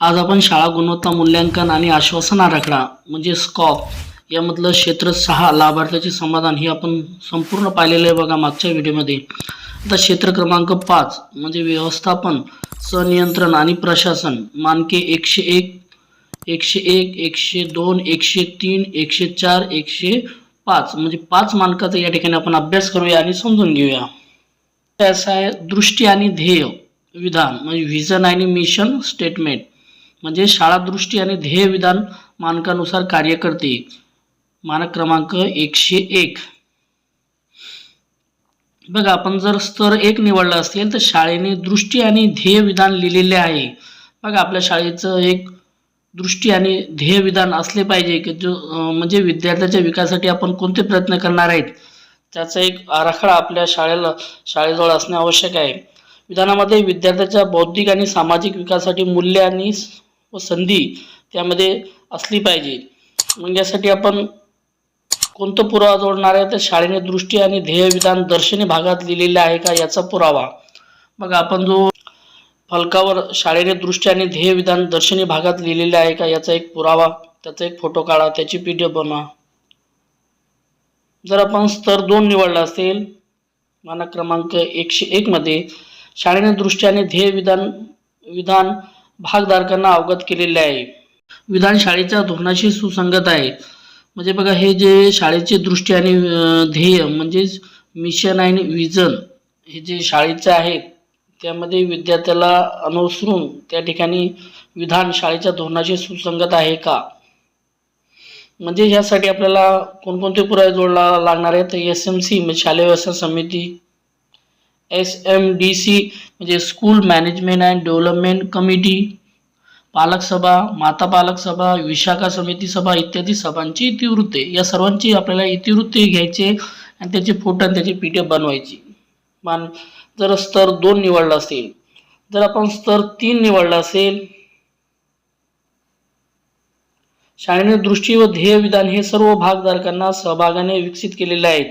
आज आपण शाळा गुणवत्ता मूल्यांकन आणि आश्वासन आराखडा म्हणजे स्कॉप यामधलं क्षेत्र सहा लाभार्थ्याचे समाधान हे आपण संपूर्ण पाहिलेलं आहे बघा मागच्या व्हिडिओमध्ये. आता क्षेत्र क्रमांक पाच म्हणजे व्यवस्थापन संनियंत्रण आणि प्रशासन मानके एकशे एक एकशे एक एकशे दोन एकशे तीन एकशे चार एकशे पाच म्हणजे पाच मानकाचा या ठिकाणी आपण अभ्यास करूया आणि समजून घेऊया. त्याचा आहे दृष्टी आणि ध्येय विधान म्हणजे व्हिजन आणि मिशन स्टेटमेंट म्हणजे शाळा दृष्टी आणि ध्येय विधान मानकानुसार कार्य करते. मानक क्रमांक एकशे एक. बघा आपण जर स्तर एक निवडला असेल तर शाळेने दृष्टी आणि ध्येय विधान लिहिलेले आहे. बघा आपल्या शाळेचं एक दृष्टी आणि ध्येय विधान असले पाहिजे की जो म्हणजे विद्यार्थ्याच्या विकासासाठी आपण कोणते प्रयत्न करणार आहेत? त्याचा एक आराखडा आपल्या शाळेला शाळेजवळ असणे आवश्यक आहे. विधानामध्ये विद्यार्थ्याच्या बौद्धिक आणि सामाजिक विकासासाठी मूल्य आणि व संधी त्यामध्ये असली पाहिजे. मग यासाठी आपण कोणतं पुरावा जोडणार आहे? तर शाळेने दृष्टी आणि ध्येय विधान दर्शनी भागात लिहिलेले आहे का? याचा पुरावा. मग आपण जो फलकावर शाळेने दृष्टी आणि ध्येय विधान दर्शनी भागात लिहिलेले आहे का? याचा एक पुरावा त्याचा एक फोटो काढा त्याची पी डी एफ बनवा. जर आपण स्तर दोन निवडला असेल मानक क्रमांक एकशे एकमध्ये शाळेने दृष्टी आणि ध्येय विधान विधान भागधारकांना अवगत केलेले आहे. विधान शाळेच्या धोरणाशी सुसंगत आहे. म्हणजे बघा हे जे शाळेची दृष्टी आणि ध्येय म्हणजेच मिशन आणि विजन हे जे शाळेचे आहेत त्यामध्ये विद्यार्थ्याला अनुसरून त्या ठिकाणी विधान शाळेच्या धोरणाशी सुसंगत आहे का? म्हणजे ह्यासाठी आपल्याला कोणकोणते पुरावे जोडला लागणार आहेत? एस एम सी म्हणजे शालेय व्यवस्था समिती एस एम डी सी म्हणजे school management and development committee पालक सभा माता पालक सभा विशाखा समिती सभा इत्यादी सभांची इतिवृत्ते. या सर्वांची आपल्याला इतिवृत्ते घ्यायचे आणि त्याचे फोटो आणि त्याची पी डी एफ बनवायची. मान जर स्तर दोन निवडला असेल जर आपण स्तर तीन निवडला असेल शाळेने दृष्टी व ध्येय विधान हे सर्व भागधारकांना सहभागाने विकसित केलेले आहेत.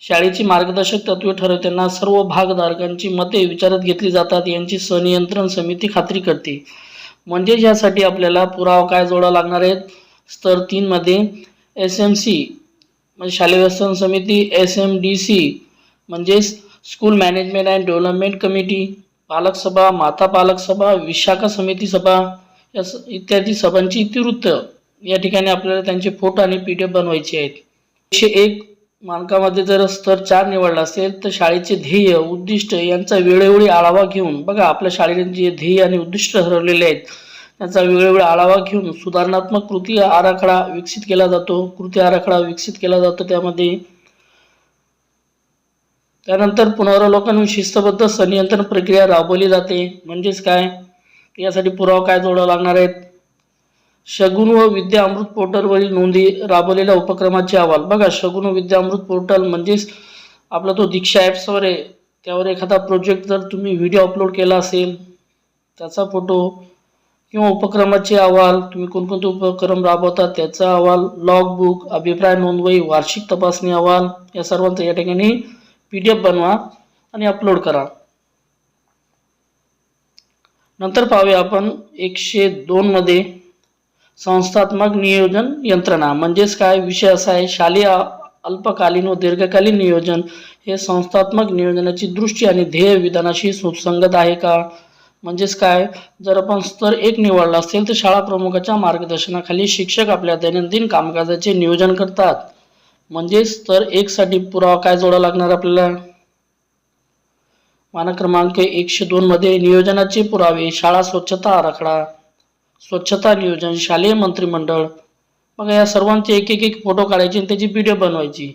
शाळेची मार्गदर्शक तत्वे ठरवताना सर्व भागधारकांची मते विचारात घेतली जातात यांची सनियंत्रण समिती खात्री करते. म्हणजे यासाठी आपल्याला पुरावा काय जोडा लागणार आहेत? स्तर तीनमध्ये एस एम सी म्हणजे शालेय व्यवस्थापन समिती एस एम डी सी म्हणजेच school management and development committee पालक सभा माता पालक सभा विशाखा समिती सभा या स- इत्यादी सभांची इतिवृत्त या ठिकाणी आपल्याला त्यांचे फोटो आणि पी डी एफ बनवायचे आहेत. एकशे एक मानकामध्ये जर स्तर चार निवडला असेल तर शाळेचे ध्येय उद्दिष्ट यांचा वेळोवेळी आढावा घेऊन बघा आपल्या शाळेने जे ध्येय आणि उद्दिष्ट ठरवलेले आहेत त्यांचा वेळोवेळी आढावा घेऊन सुधारणात्मक कृती आराखडा विकसित केला जातो. कृती आराखडा विकसित केला जातो त्यामध्ये. त्यानंतर पुनरावलोकन शिस्तबद्ध संनियंत्रण प्रक्रिया राबवली जाते. म्हणजेच काय? यासाठी पुरावा काय जोडावा लागणार आहेत? शगुन व विद्या अमृत पोर्टलवरील नोंदी राबवलेल्या उपक्रमाचे अहवाल. बघा शगुन व विद्या अमृत पोर्टल म्हणजेच आपला तो दीक्षा ॲप्सवर आहे. त्यावर एखादा प्रोजेक्ट जर तुम्ही व्हिडिओ अपलोड केला असेल त्याचा फोटो किंवा उपक्रमाचे अहवाल तुम्ही कोणकोणते उपक्रम राबवता त्याचा अहवाल लॉग बुक अभिप्राय नोंदवही वार्षिक तपासणी अहवाल या सर्वांचा या ठिकाणी पी डी एफ बनवा आणि अपलोड करा. नंतर पाहूया आपण एकशे दोनमध्ये संस्थात्मक नियोजन यंत्रणा. म्हणजेच काय? विषय असा आहे शालेय अल्पकालीन व दीर्घकालीन नियोजन हे संस्थात्मक नियोजनाची दृष्टी आणि ध्येय विधानाशी सुसंगत आहे का? म्हणजेच काय? जर आपण स्तर एक निवडला असेल तर शाळा प्रमुखाच्या मार्गदर्शनाखाली शिक्षक आपल्या दैनंदिन कामकाजाचे नियोजन करतात. म्हणजे स्तर एकसाठी पुरावा काय जोडा लागणार आपल्याला? मानक क्रमांक एकशे दोनमध्ये नियोजनाचे पुरावे शाळा स्वच्छता आराखडा. स्वच्छता नियोजन शालेय मंत्रिमंडळ. मग या सर्वांचे एक एक एक फोटो काढायचे आणि त्याची व्हिडिओ बनवायची.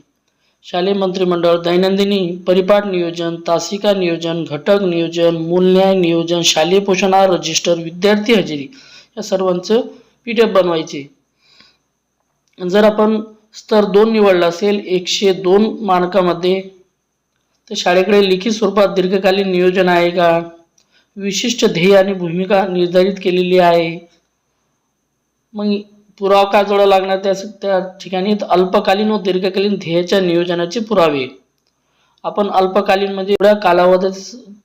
शालेय मंत्रिमंडळ दैनंदिनी परिपाठ नियोजन तासिका नियोजन घटक नियोजन मूलन्याय नियोजन शालेय पोषण आहार रजिस्टर विद्यार्थी हजेरी या सर्वांचं पी डी एफ बनवायचे जर आपण स्तर दोन निवडला असेल एकशे दोन मानकामध्ये तर शाळेकडे लिखित स्वरूपात दीर्घकालीन नियोजन आहे का? विशिष्ट ध्येय आणि भूमिका निर्धारित केलेली आहे. मग पुरावा काय जोडा लागणार त्या त्या ठिकाणी? अल्पकालीन व दीर्घकालीन ध्येयाच्या नियोजनाचे पुरावे. आपण अल्पकालीन म्हणजे थोड्या कालावधी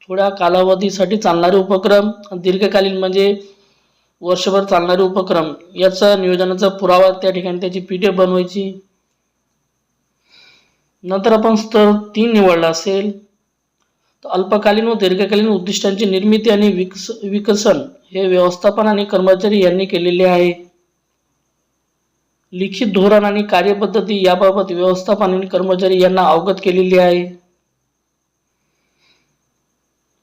थोड्या कालावधीसाठी चालणारे उपक्रम दीर्घकालीन म्हणजे वर्षभर चालणारे उपक्रम याचा नियोजनाचा पुरावा त्या ठिकाणी त्याची पी बनवायची. नंतर आपण स्तर तीन निवडला असेल. तर अल्पकालीन व दीर्घकालीन उद्दिष्टांची निर्मिती आणि विकस विकसन हे व्यवस्थापन आणि कर्मचारी यांनी केलेले आहे. लिखित धोरण आणि कार्यपद्धती याबाबत व्यवस्थापन आणि कर्मचारी यांना अवगत केलेली आहे.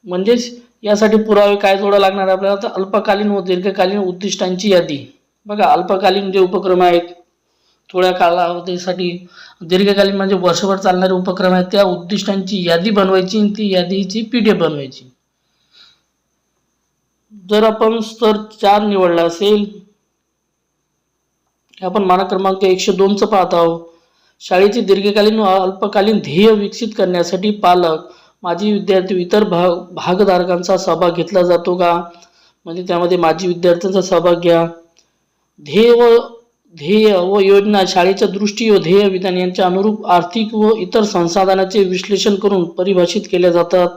म्हणजेच यासाठी पुरावे काय जोडा लागणार आपल्याला? तर अल्पकालीन व दीर्घकालीन उद्दिष्टांची यादी. बघा अल्पकालीन जे उपक्रम आहेत थोड्या कालावधीसाठी दीर्घकालीन म्हणजे वर्षभर चालणारे उपक्रम आहेत त्या उद्दिष्टांची यादी बनवायची आणि ती यादीची पी डी एफ बनवायची. जर आपण स्तर चार निवडला असेल आपण मानक क्रमांक एकशे दोनचं पाहत आहोत. शाळेची दीर्घकालीन व अल्पकालीन ध्येय विकसित करण्यासाठी पालक माजी विद्यार्थी इतर भाग भागधारकांचा सहभाग घेतला जातो का? म्हणजे त्यामध्ये माजी विद्यार्थ्यांचा सहभाग घ्या. ध्येय व ध्येय व योजना शाळेच्या दृष्टी व ध्येय विधान यांच्या अनुरूप आर्थिक व इतर संसाधनाचे विश्लेषण करून परिभाषित केल्या जातात.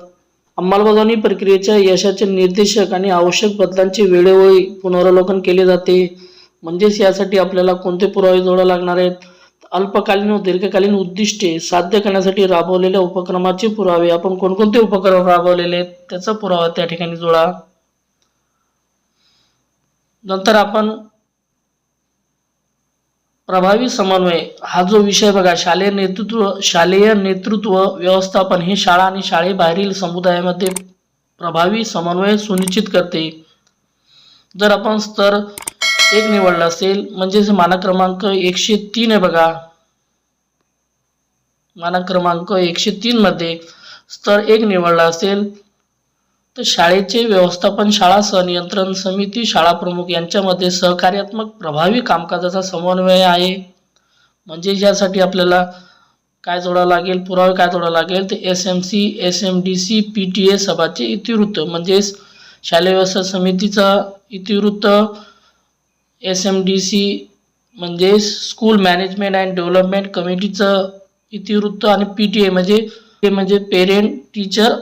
अंमलबजावणी प्रक्रियेच्या यशाचे निर्देशक आणि आवश्यक बदलांचे वेळोवेळी पुनरावलोकन केले जाते. म्हणजेच यासाठी आपल्याला कोणते पुरावे जोडा लागणार आहेत? अल्पकालीन व दीर्घकालीन उद्दिष्टे साध्य करण्यासाठी राबवलेल्या उपक्रमाचे पुरावे. आपण कोणकोणते उपक्रम राबवलेले आहेत? त्याचा पुरावा त्या ठिकाणी जोडा. नंतर आपण प्रभावी समन्वय. हा जो विषय बघा शालेय नेतृत्व शालेय नेतृत्व व्यवस्थापन हे शाळा आणि शाळेबाहेरील समुदायामध्ये प्रभावी समन्वय सुनिश्चित करते. जर आपण स्तर एक निवडला असेल म्हणजेच मानक क्रमांक एकशे तीन आहे बघा. मानक क्रमांक एकशे तीन मध्ये स्तर एक निवडला असेल तर शाळेचे व्यवस्थापन शाळा संनियंत्रण समिती शाळा प्रमुख यांच्यामध्ये सहकार्यात्मक प्रभावी कामकाजाचा समन्वय आहे. म्हणजे यासाठी आपल्याला काय जोडावं लागेल पुरावे काय जोडावं लागेल तर S M C S M D C P T A सभाचे इतिवृत्त म्हणजेच शालेय व्यवस्था समितीचा इतिवृत्त एस एम डी सी म्हणजे स्कूल मॅनेजमेंट अँड डेव्हलपमेंट कमिटीचं इतिवृत्त आणि पी टी ए म्हणजे ते म्हणजे पेरेंट टीचर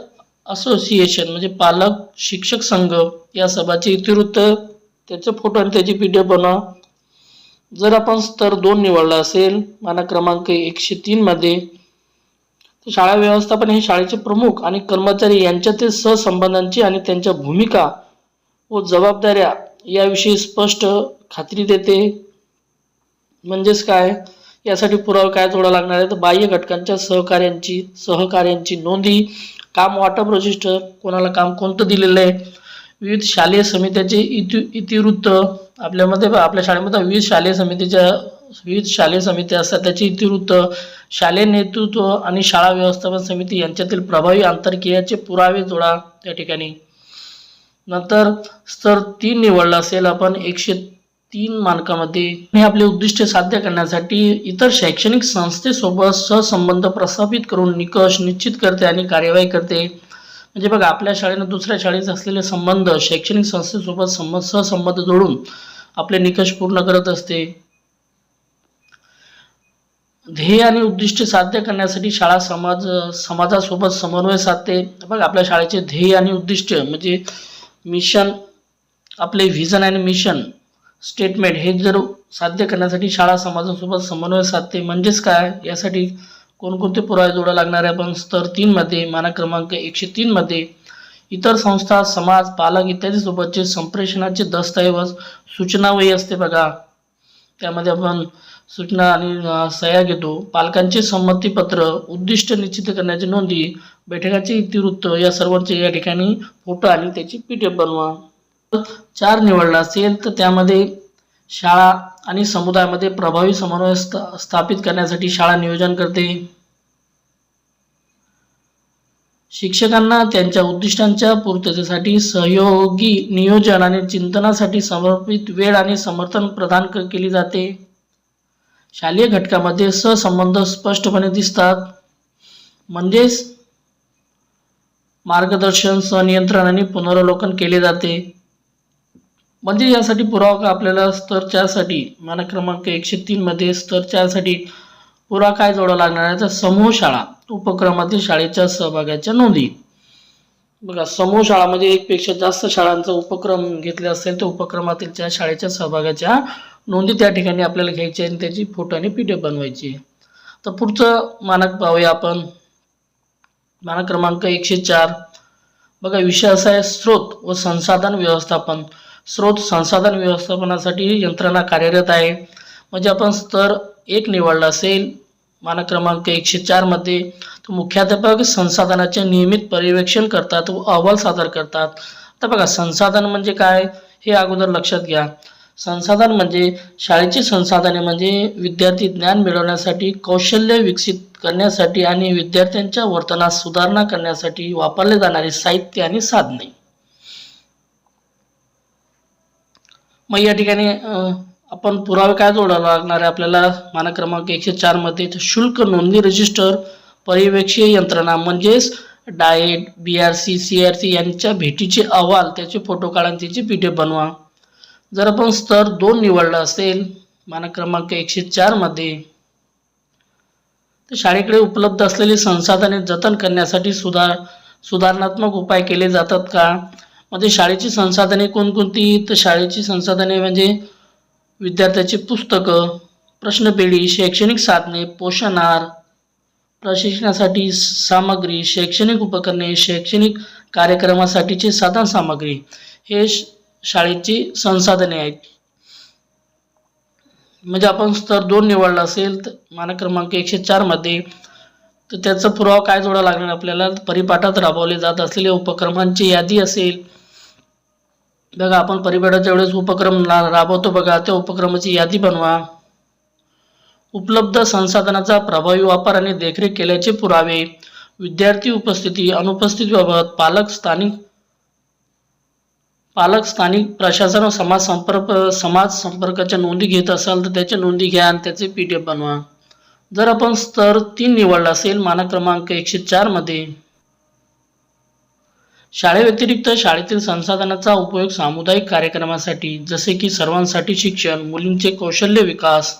असोसिएशन म्हणजे पालक शिक्षक संघ या सभाचे इतिवृत्त. त्याचं फोटो आणि त्याची पी डी एफ बनवा. जर आपण स्तर दोन निवडला असेल मानक क्रमांक एकशे तीनमध्ये तर शाळा व्यवस्थापन हे शाळेचे प्रमुख आणि कर्मचारी यांच्यातील सहसंबंधांची आणि त्यांच्या भूमिका व जबाबदाऱ्या याविषयी स्पष्ट खात्री देते. म्हणजेच काय? यासाठी पुरावा काय थोडा लागणार आहे तर बाह्य घटकांच्या सहकार्यांची सहकार्यांची नोंदी काम वाटप रजिस्टर कोणाला काम कोणतं दिलेलं आहे? विविध शालेय समित्याचे इति इतिवृत्त आपल्यामध्ये आपल्या शाळेमध्ये विविध शालेय समितीच्या विविध शालेय समित्या असतात. त्याचे इतिवृत्त शालेय नेतृत्व आणि शाळा व्यवस्थापन समिती यांच्यातील प्रभावी आंतरक्रियाचे पुरावे जोडा त्या ठिकाणी. नंतर स्तर तीन निवडला असेल आपण एकशे तीन मानकामध्ये. हे आपले उद्दिष्ट साध्य करण्यासाठी इतर शैक्षणिक संस्थेसोबत सहसंबंध प्रस्थापित करून निकष निश्चित करते आणि कार्यवाही करते. म्हणजे बघा आपल्या शाळेनं दुसऱ्या शाळेत असलेले संबंध शैक्षणिक संस्थेसोबत संबंध सहसंबंध जोडून आपले निकष पूर्ण करत असते. ध्येय आणि उद्दिष्ट साध्य करण्यासाठी शाळा समाज समाजासोबत समन्वय साधते. बघा आपल्या शाळेचे ध्येय आणि उद्दिष्ट म्हणजे मिशन आपले व्हिजन अँड मिशन स्टेटमेंट हे जर साध्य करण्यासाठी शाळा समाजासोबत समन्वय साधते म्हणजेच काय? यासाठी कोणकोणते पुरावे जोडा लागणार आहे? आपण स्तर तीनमध्ये मानक क्रमांक एकशे तीनमध्ये इतर संस्था समाज पालक इत्यादी सोबतचे संप्रेषणाचे दस्तऐवज सूचनावही असते बघा. त्यामध्ये आपण सूचना आणि सह्या घेतो. पालकांचे संमतीपत्र उद्दिष्ट निश्चित करण्याची नोंदी बैठकाचे इतिवृत्त या सर्वांचे या ठिकाणी फोटो आणि त्याची पी टी एफ बनवा. चार निवडला असेल तर त्यामध्ये शाळा आणि समुदायामध्ये प्रभावी समन्वय स्थापित करण्यासाठी शाळा नियोजन करते. शिक्षकांना त्यांच्या उद्दिष्टांच्या पूर्ततेसाठी सहयोगी नियोजन आणि चिंतनासाठी समर्पित वेळ आणि समर्थन प्रदान केली जाते. शालेय घटकामध्ये सहसंबंध स्पष्टपणे दिसतात. म्हणजेच मार्गदर्शन स्वनियंत्रण आणि पुनरावलोकन केले जाते. म्हणजे यासाठी पुरावा का आपल्याला? स्तर चारसाठी. मानक क्रमांक एकशे तीनमध्ये स्तर चारसाठी पुरा काय जोडा लागणार आहे? तर समूह शाळा उपक्रमातील शाळेच्या सहभागाच्या नोंदी. बघा समूह शाळामध्ये म्हणजे एकपेक्षा जास्त शाळांचा उपक्रम घेतले असेल तर उपक्रमातील त्या शाळेच्या सहभागाच्या नोंदी त्या ठिकाणी आपल्याला घ्यायची आणि त्याची फोटो आणि पी डी बनवायची तर पुढचं मानक पाहूया आपण. मानक क्रमांक एकशे चार. बघा विषय असा आहे स्रोत व संसाधन व्यवस्थापन. स्रोत संसाधन व्यवस्थापनासाठी यंत्रणा कार्यरत आहे. म्हणजे आपण स्तर एक निवडला असेल मानक क्रमांक एकशे चारमध्ये तर मुख्याध्यापक संसाधनाचे नियमित पर्यवेक्षण करतात व अहवाल सादर करतात. तर बघा संसाधन म्हणजे काय? हे अगोदर लक्षात घ्या. संसाधन म्हणजे शाळेची संसाधने म्हणजे विद्यार्थी ज्ञान मिळवण्यासाठी कौशल्य विकसित करण्यासाठी आणि विद्यार्थ्यांच्या वर्तनात सुधारणा करण्यासाठी वापरले जाणारे साहित्य आणि साधने. मग या ठिकाणी आपण पुरावे काय जोडायला लागणार आहे? आपल्याला मानक क्रमांक एकशे चारमध्ये शुल्क नोंदणी रजिस्टर पर्यवेक्षीय यंत्रणा म्हणजेच DIET B R C C R C यांच्या भेटीचे अहवाल त्याचे फोटो काढा त्याची पी डी एफ बनवा. जर आपण स्तर दोन निवडला असेल मानक क्रमांक एकशे चारमध्ये तर शाळेकडे उपलब्ध असलेली संसाधने जतन करण्यासाठी सुधार सुधारणात्मक उपाय केले जातात का? म्हणजे शाळेची संसाधने कोणकोणती? तर शाळेची संसाधने म्हणजे विद्यार्थ्याची पुस्तकं प्रश्नपेढी शैक्षणिक साधने पोषण आहार प्रशिक्षणासाठी सामग्री शैक्षणिक उपकरणे शैक्षणिक कार्यक्रमासाठीचे साधन सामग्री हे श- शाळेची संसाधने आहेत. म्हणजे आपण स्तर दोन निवडला असेल तर मानक क्रमांक एकशे चारमध्ये तर त्याचा पुरावा काय जोडा लागणार आपल्याला? परिपाठात राबवले जात असलेल्या उपक्रमांची यादी असेल. बघा आपण परिपाठाच्या वेळेस उपक्रम राबवतो बघा त्या उपक्रमाची यादी बनवा. उपलब्ध संसाधनाचा प्रभावी वापर आणि देखरेख केल्याचे पुरावे. विद्यार्थी उपस्थिती अनुपस्थितीबाबत पालक स्थानिक पालक स्थानिक प्रशासन व समाज संपर्क समाज संपर्काच्या नोंदी घेत असाल तर त्याच्या नोंदी घ्या आणि त्याचे पी डी एफ बनवा. जर आपण स्तर तीन निवडला असेल मानक क्रमांक एकशे चारमध्ये शाळेव्यतिरिक्त शाळेतील संसाधनाचा उपयोग सामुदायिक कार्यक्रमासाठी जसे की सर्वांसाठी शिक्षण मुलींचे कौशल्य विकास.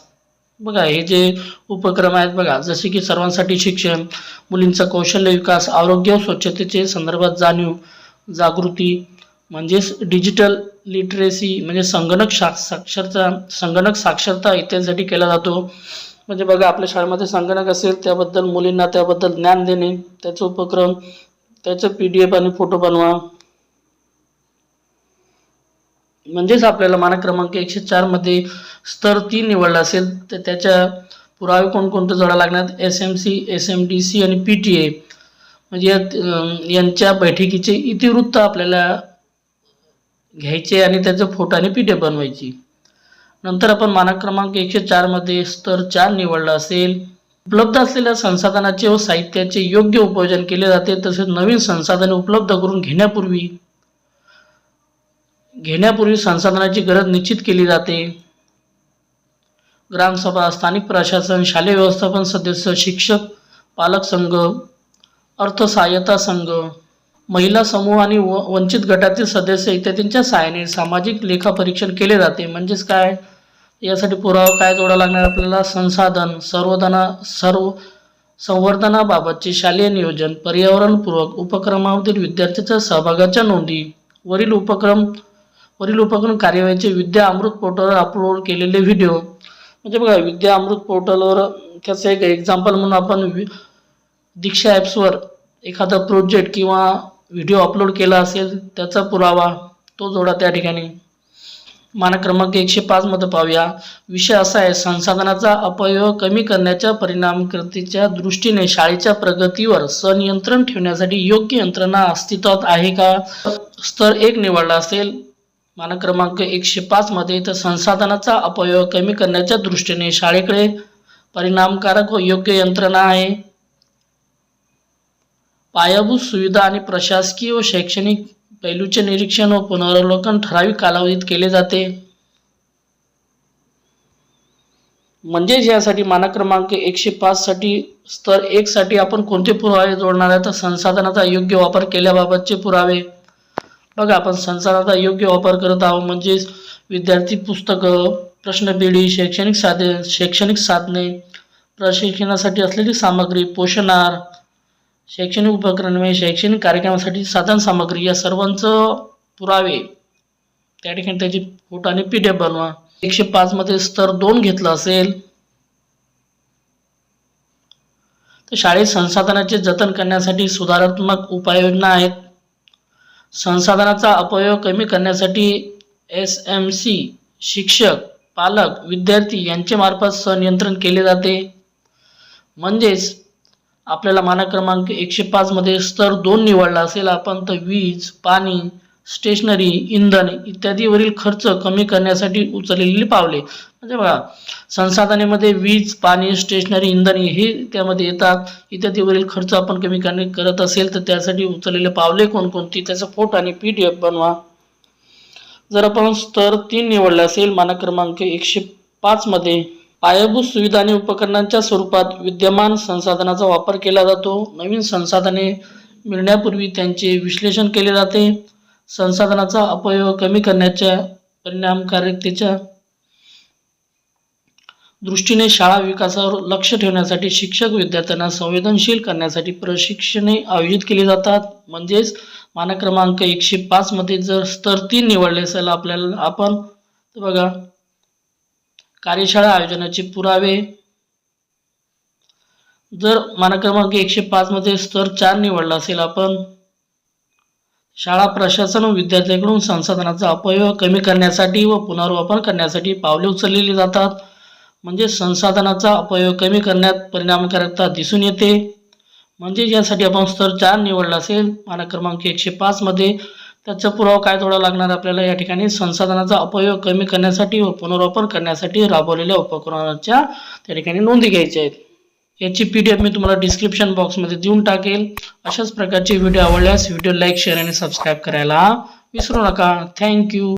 बघा हे जे उपक्रम आहेत बघा जसे की सर्वांसाठी शिक्षण मुलींचा कौशल्य विकास आरोग्य व स्वच्छतेचे संदर्भात जाणीव जागृती म्हणजेच डिजिटल लिटरेसी म्हणजे संगणक सा साक्षरता संगणक साक्षरता इत्यादीसाठी केला जातो. म्हणजे बघा आपल्या शाळेमध्ये संगणक असेल त्याबद्दल मुलींना त्याबद्दल ज्ञान देणे त्याचं उपक्रम त्याचं पी डी एफ आणि फोटो बनवा. म्हणजेच आपल्याला मानक क्रमांक एकशे चारमध्ये स्तर तीन निवडला असेल तर त्याच्या पुरावे कोणकोणतं जोडा लागणार? S M C S M D C आणि पी टी ए म्हणजे यांच्या बैठकीचे इतिवृत्त आपल्याला घ्यायचे आणि त्याचं फोटाने पिठे बनवायची. नंतर आपण मानक क्रमांक एकशे चारमध्ये स्तर चार निवडला असेल. उपलब्ध असलेल्या संसाधनाचे व साहित्याचे योग्य उपयोजन केले जाते तसेच नवीन संसाधने उपलब्ध करून घेण्यापूर्वी घेण्यापूर्वी संसाधनाची गरज निश्चित केली जाते. ग्रामसभा स्थानिक प्रशासन शालेय व्यवस्थापन सदस्य शिक्षक पालक संघ अर्थसहाय्यता संघ महिला समूह आणि व वंचित गटातील सदस्य इत्यादींच्या साहाय्याने सामाजिक लेखापरीक्षण केले जाते. म्हणजेच काय? यासाठी पुरावा काय जोडा लागणार आपल्याला? संसाधन सर्वधना सर्व संवर्धनाबाबतचे शालेय नियोजन पर्यावरणपूर्वक उपक्रमामधील विद्यार्थ्यांच्या सहभागाच्या नोंदी वरील उपक्रम वरील उपक्रम कार्यवाहीचे विद्या अमृत पोर्टलवर अपलोड केलेले व्हिडिओ म्हणजे बघा विद्या अमृत पोर्टलवर त्याचं एक एक्झाम्पल म्हणून आपण वि- दीक्षा ॲप्सवर एखादा प्रोजेक्ट किंवा व्हिडिओ अपलोड केला असेल त्याचा पुरावा तो जोडा त्या ठिकाणी. मानक क्रमांक एकशे पाचमध्ये पाहूया. विषय असा आहे संसाधनाचा अपव्यय कमी करण्याच्या परिणामकृतीच्या दृष्टीने शाळेच्या प्रगतीवर सनियंत्रण ठेवण्यासाठी योग्य यंत्रणा अस्तित्वात आहे का? स्तर एक निवडला असेल मानक क्रमांक एकशे पाचमध्ये तर संसाधनाचा अपव्यय कमी करण्याच्या दृष्टीने शाळेकडे परिणामकारक व योग्य यंत्रणा आहे. पायाभूत सुविधा आणि प्रशासकीय व शैक्षणिक पैलूचे निरीक्षण व पुनरावलोकन ठराविक कालावधीत केले जाते. म्हणजेच यासाठी मानक क्रमांक एकशे पाच साठी स्तर एक साठी आपण कोणते पुरावे जोडणार आहे तर संसाधनाचा योग्य वापर केल्याबाबतचे पुरावे. बघा आपण संसाधनाचा योग्य वापर करत आहोत. म्हणजेच विद्यार्थी पुस्तकं प्रश्नपेढी शैक्षणिक साधे शैक्षणिक साधने प्रशिक्षणासाठी असलेली सामग्री पोषण आहार शैक्षणिक उपक्रमे शैक्षणिक कार्यक्रमासाठी साधन सामग्री या सर्वांचं पुरावे. त्या ठिकाणी त्याची फोटो आणि पी डी एफ बनवा. एकशे पाचमध्ये स्तर दोन घेतलं असेल. तर शाळेत संसाधनाचे जतन करण्यासाठी सुधारात्मक उपाययोजना आहेत. संसाधनाचा अपव्यय कमी करण्यासाठी एस एम सी शिक्षक पालक विद्यार्थी यांच्यामार्फत संनियंत्रण केले जाते. म्हणजेच आपल्याला मानक क्रमांक एकशे पाचमध्ये स्तर दोन निवडला असेल. आपण तर वीज पाणी स्टेशनरी इंधन इत्यादीवरील खर्च कमी करण्यासाठी उचललेली पावले. म्हणजे बघा संसाधनेमध्ये वीज पाणी स्टेशनरी इंधन हे त्यामध्ये येतात. इत्यादीवरील खर्च आपण कमी करणे करत असेल तर त्यासाठी उचललेले पावले कोणकोणती? त्याचा फोटो आणि पी डी एफ बनवा. जर आपण स्तर तीन निवडला असेल मानक क्रमांक एकशे पाचमध्ये पायाभूत सुविधा आणि उपकरणांच्या स्वरूपात विद्यमान संसाधनाचा वापर केला जातो. नवीन संसाधने मिळण्यापूर्वी त्यांचे विश्लेषण केले जाते. संसाधनाचा अपयोग कमी करण्याच्या परिणामकारकतेच्या दृष्टीने शाळा विकासावर लक्ष ठेवण्यासाठी शिक्षक विद्यार्थ्यांना संवेदनशील करण्यासाठी प्रशिक्षणे आयोजित केली जातात. म्हणजेच मानक क्रमांक एकशे पाचमध्ये जर स्तर तीन निवडले असेल आपल्याला आपण बघा कार्यशाळा आयोजनाचे पुरावे. जर मानक क्रमांक एकशे पाचमध्ये स्तर चार निवडला असेल आपण शाळा प्रशासन व विद्यार्थ्यांकडून संसाधनाचा अपव्यय कमी करण्यासाठी व पुनर्वापर करण्यासाठी पावले उचललेली जातात. म्हणजे संसाधनाचा अपव्यय कमी करण्यात परिणामकारकता दिसून येते. म्हणजे यासाठी आपण स्तर चार निवडला असेल मानक क्रमांक एकशे पाचमध्ये त्याचा पुरावा काय थोडा लागणार? आपल्याला या ठिकाणी संसाधनाचा अपयोग कमी करण्यासाठी व पुनर्वापर करण्यासाठी राबवलेल्या उपकरणाच्या त्या ठिकाणी नोंदी घ्यायच्या आहेत. याची पी डी एफ मी तुम्हाला डिस्क्रिप्शन बॉक्समध्ये देऊन टाकेल. अशाच प्रकारचे व्हिडिओ आवडल्यास व्हिडिओ लाईक शेअर आणि सबस्क्राईब करायला विसरू नका. थँक्यू